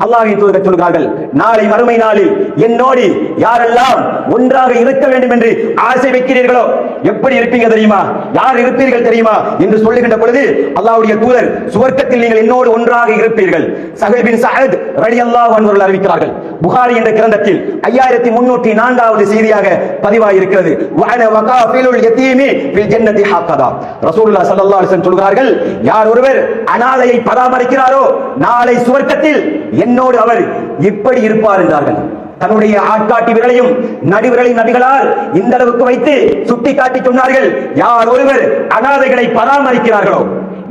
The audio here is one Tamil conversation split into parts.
அல்லாஹின் தூதர் சொல்கிறார்கள் நாளை மறுமை நாளில் என்னோடு யாரெல்லாம் ஒன்றாக இருக்க வேண்டும் என்று ஆசை வைக்கிறீர்களோ எப்படி இருப்பீங்க தெரியுமா? யார் இருப்பீர்கள் தெரியுமா? என்று சொல்லுகின்ற பொழுது அல்லாவுடைய தூதர் சுவர்க்கத்தில் நீங்கள் என்னோடு ஒன்றாக இருப்பீர்கள். சஹல் பின் சஹத் ரலி அல்லாஹ் அன்பர்கள் அறிவிக்கிறார்கள். புகாரி என்ற கிரந்தத்தில் ஐயாயிரத்தி முன்னூற்றி நான்காவது செய்தியாக பதிவாக இருக்கிறது வஅன வகாஃபிலுல் யதீமி ஃபில் ஹாக்கதா. ரசூலுல்லாஹ் ஸல்லல்லாஹு அலைஹி சொல்கிறார்கள் யார் ஒருவர் அனாதையை பராமரிக்கிறாரோ நாளை சுவர்க்கத்தில் என்னோடு அவர் இப்படி இருப்பார் என்றார்கள். தன்னுடைய ஆட்காட்டி விரலையும் நடுவிரலை நபிகளால் இந்த அளவுக்கு வைத்து சுட்டி காட்டி சொன்னார்கள். யார் ஒருவர் அனாதைகளை பராமரிக்கிறார்களோ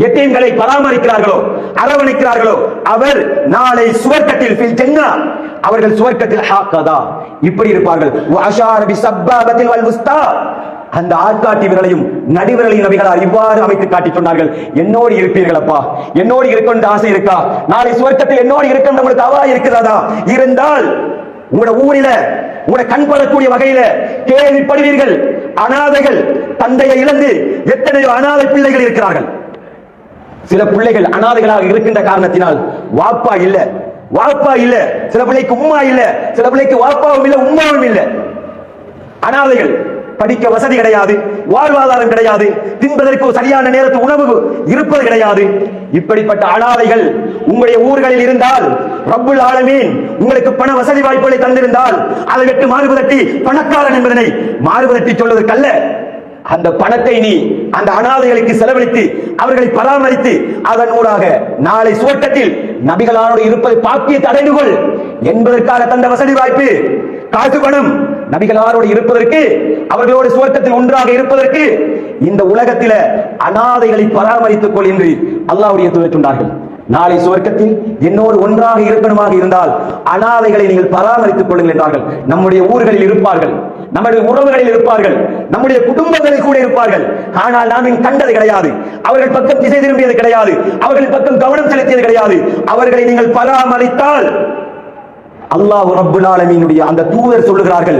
எத்தீம்களை பராமரிக்கிறார்களோ அரவணைக்கிறார்களோ அவர் நாளை சுவர்க்கத்தில் பில் ஜன்னா அவர்கள் சுவர்க்கத்தில் ஹாக்கதா இப்படி இருப்பார்கள். அஷாரபி சப்பாபத்தில் வல் உஸ்தா. அந்த ஆட்காட்டி விரலையும் நடுவிரலையும் நபிகளார் இவ்வாறு அமைத்து காட்டி சொன்னார்கள். என்னோடு இருப்பீர்கள் அப்பா என்னோடு இருக்கின்ற ஆசை இருக்கா? நாளை சுவர்க்கத்தில் என்னோடு இருக்கின்ற உங்களுக்கு அவா இருக்கிறதா இருந்தால் உங்களோட ஊரில உங்களோட கண்படக்கூடிய வகையில கேள்விப்படுவீர்கள். அனாதைகள் தந்தையை இழந்து எத்தனையோ அனாதை பிள்ளைகள் இருக்கிறார்கள். சில பிள்ளைகள் அனாதைகளாக இருக்கின்ற காரணத்தினால் வாப்பா இல்ல வாப்பா இல்ல சில பிள்ளைக்கு உம்மா இல்ல சில பிள்ளைக்கு வாப்பாவும் இல்ல உம்மாவும் இல்ல. அனாதைகள் படிக்க வசதி கிடையாது வாழ்வாதாரம் கிடையாது தின்பதற்கு சரியான நேரத்து உணவு இருப்பது கிடையாது. இப்படிப்பட்ட அனாதைகள் உங்களுடைய ஊர்களில் இருந்தால் ரப்புல் ஆலமீன் உங்களுக்கு பண வசதி வாய்ப்புகளை தந்திருந்தால் அதை விட்டு மாறுபதட்டி பணக்காரன் என்பதனை மாறுபதட்டி சொல்வதற்கல்ல. அந்த பணத்தை நீ அந்த அனாதைகளுக்கு செலவழித்து அவர்களை பராமரித்து அதன் ஊடாக நாளை சுவட்டத்தில் நபிகளானோடு இருப்பதை பாக்கிய தடைந்து கொள் என்பதற்காக தந்த வசதி வாய்ப்பு. காசு பணம் நபிகளாரோடு இருப்பதற்கு அவர்களோடு சுவர்க்கத்தில் ஒன்றாக இருப்பதற்கு இந்த உலகத்தில அனாதைகளை பராமரித்துக் கொள் என்று அல்லாவுடைய தூதர் நாளை சுவர்க்கத்தில் என்னோடு ஒன்றாக இருப்பனமாக இருந்தால் அனாதைகளை நீங்கள் பராமரித்துக் கொள்ளுங்கள் என்றார்கள். நம்முடைய ஊர்களில் இருப்பார்கள். நம்முடைய உறவுகளில் இருப்பார்கள். நம்முடைய குடும்பங்களில் கூட இருப்பார்கள். ஆனால் நாம் கண்டது கிடையாது. அவர்கள் பக்கம் திசை திரும்பியது கிடையாது. அவர்கள் பக்கம் கவனம் செலுத்தியது கிடையாது. அவர்களை நீங்கள் பராமரித்தால் அல்லாஹ் ரபுல் ஆலமீனுடைய அந்த தூதர் சொல்லுகிறார்கள்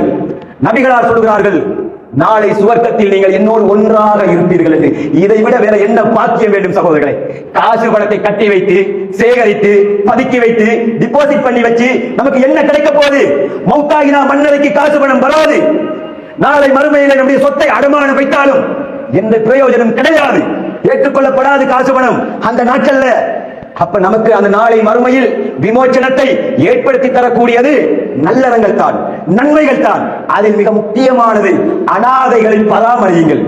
நபிகளார் சொல்லுகிறார்கள் நாளை சுவர்க்கத்தில் நீங்கள் என்னோடு ஒன்றாக இருப்பீர்கள் என்று. இதை விட வேற என்ன பாக்கியம் வேண்டும் சகோதரர்களை? காசு பணத்தை கட்டி வைத்து சேகரித்து பதுக்கி வைத்து டிபாசிட் பண்ணி வச்சு நமக்கு என்ன கிடைக்க போகுது? மௌத்தாகினா மன்னரைக்கு காசு பணம் வராது. நாளை மறுமையில் நம்முடைய சொத்தை அடமானம் வைத்தாலும் எந்த பிரயோஜனம் கிடையாது. ஏற்றுக்கொள்ளப்படாது காசு பணம். அந்த நாட்கள்ல அப்ப நமக்கு அந்த நாளை மறுமையில் விமோச்சனத்தை ஏற்படுத்தி தரக்கூடியது நல்லறங்கள் தான் நன்மைகள் தான். அதில் மிக முக்கியமானது அனாதைகளின் பராமரியுங்கள்.